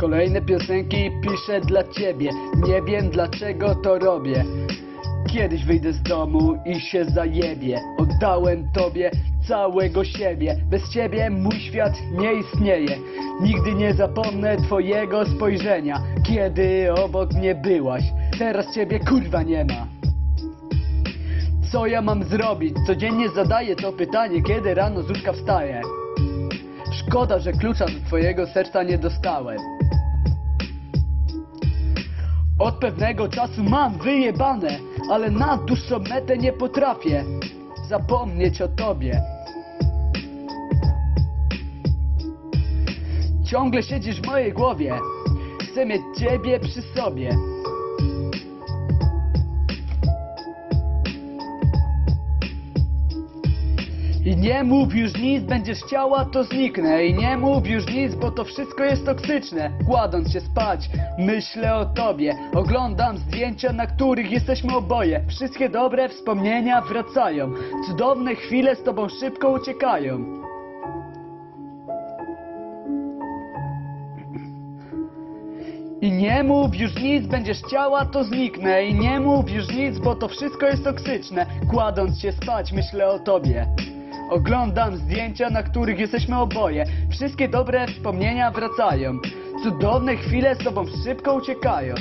Kolejne piosenki piszę dla ciebie. Nie wiem dlaczego to robię. Kiedyś wyjdę z domu i się zajebię Oddałem tobie całego siebie. Bez ciebie mój świat nie istnieje. Nigdy nie zapomnę twojego spojrzenia. Kiedy obok mnie byłaś Teraz ciebie kurwa nie ma. Co ja mam zrobić? Codziennie zadaję to pytanie Kiedy rano z łóżka wstaję Szkoda, że klucza do twojego serca nie dostałem od pewnego czasu mam wyjebane, ale na dłuższą metę nie potrafię zapomnieć o tobie. Ciągle siedzisz w mojej głowie, chcę mieć ciebie przy sobie. I nie mów już nic, będziesz chciała, to zniknę. I nie mów już nic, bo to wszystko jest toksyczne. Kładąc się spać, myślę o tobie. Oglądam zdjęcia, na których jesteśmy oboje. Wszystkie dobre wspomnienia wracają. Cudowne chwile z tobą szybko uciekają. I nie mów już nic, będziesz chciała, to zniknę. I nie mów już nic, bo to wszystko jest toksyczne. Kładąc się spać, myślę o tobie Oglądam zdjęcia, na których jesteśmy oboje. Wszystkie dobre wspomnienia wracają. Cudowne chwile z tobą szybko uciekają